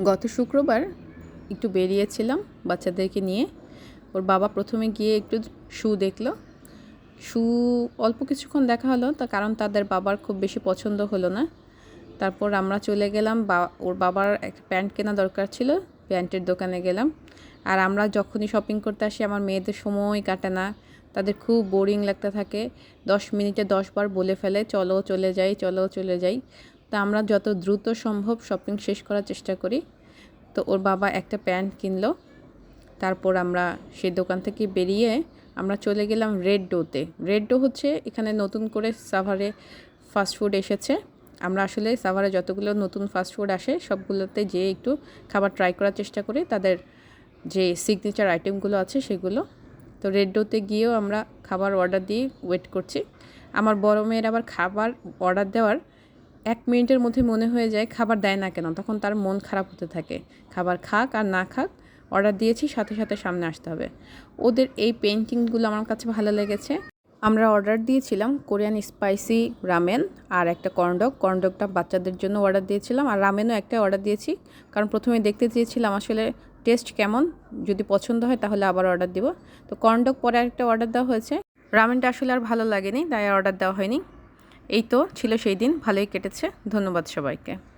গত শুক্রবার একটু বেরিয়েছিলাম বাচ্চাদেরকে নিয়ে। ওর বাবা প্রথমে গিয়ে একটু শু দেখল। শু অল্প কিছুক্ষণ দেখা হলো, তা কারণ তাদের বাবার খুব বেশি পছন্দ হলো না। তারপর আমরা চলে গেলাম, বা ওর বাবার একটা প্যান্ট কেনা দরকার ছিল, প্যান্টের দোকানে গেলাম। আর আমরা যখনই শপিং করতে আসি, আমার মেয়েদের সময় কাটে না। তাদের খুব বোরিং লাগতে থাকে। দশ মিনিটে দশবার বলে ফেলে, চলো চলে যাই, চলো চলে যাই। তা আমরা যত দ্রুত সম্ভব শপিং শেষ করার চেষ্টা করি। তো ওর বাবা একটা প্যান্ট কিনলো। তারপর আমরা সেই দোকান থেকে বেরিয়ে আমরা চলে গেলাম রেড ডোতে রেড ডো হচ্ছে এখানে নতুন করে সাভারে ফাস্টফুড এসেছে। আমরা আসলে সাভারে যতগুলো নতুন ফাস্টফুড আসে, সবগুলোতে যেয়ে একটু খাবার ট্রাই করার চেষ্টা করি। তাদের যে সিগনেচার আইটেমগুলো আছে সেগুলো। তো রেড ডোতে গিয়েও আমরা খাবার অর্ডার দিয়ে ওয়েট করছি। আমার বড় মেয়ের আবার খাবার অর্ডার দেওয়ার এক মিনিটের মধ্যে মনে হয়ে যায় খাবার দেয় না কেন, তখন তার মন খারাপ হতে থাকে। খাবার খাক আর না খাক, অর্ডার দিয়েছি, সাথে সাথে সামনে আসতে হবে। ওদের এই পেন্টিংগুলো আমার কাছে ভালো লেগেছে। আমরা অর্ডার দিয়েছিলাম কোরিয়ান স্পাইসি রামেন আর একটা কর্নডগ কর্নডগটা বাচ্চাদের জন্য অর্ডার দিয়েছিলাম আর রামেনও একটা অর্ডার দিয়েছি। কারণ প্রথমে দেখতে চেয়েছিলাম আসলে টেস্ট কেমন, যদি পছন্দ হয় তাহলে আবার অর্ডার দিব। তো কর্নডগ পরে একটা অর্ডার দেওয়া হয়েছে। রামেনটা আসলে আর ভালো লাগেনি, তাই অর্ডার দেওয়া হয়নি। এই তো ছিল সেই দিন ভালোই কেটেছে। ধন্যবাদ সবাইকে।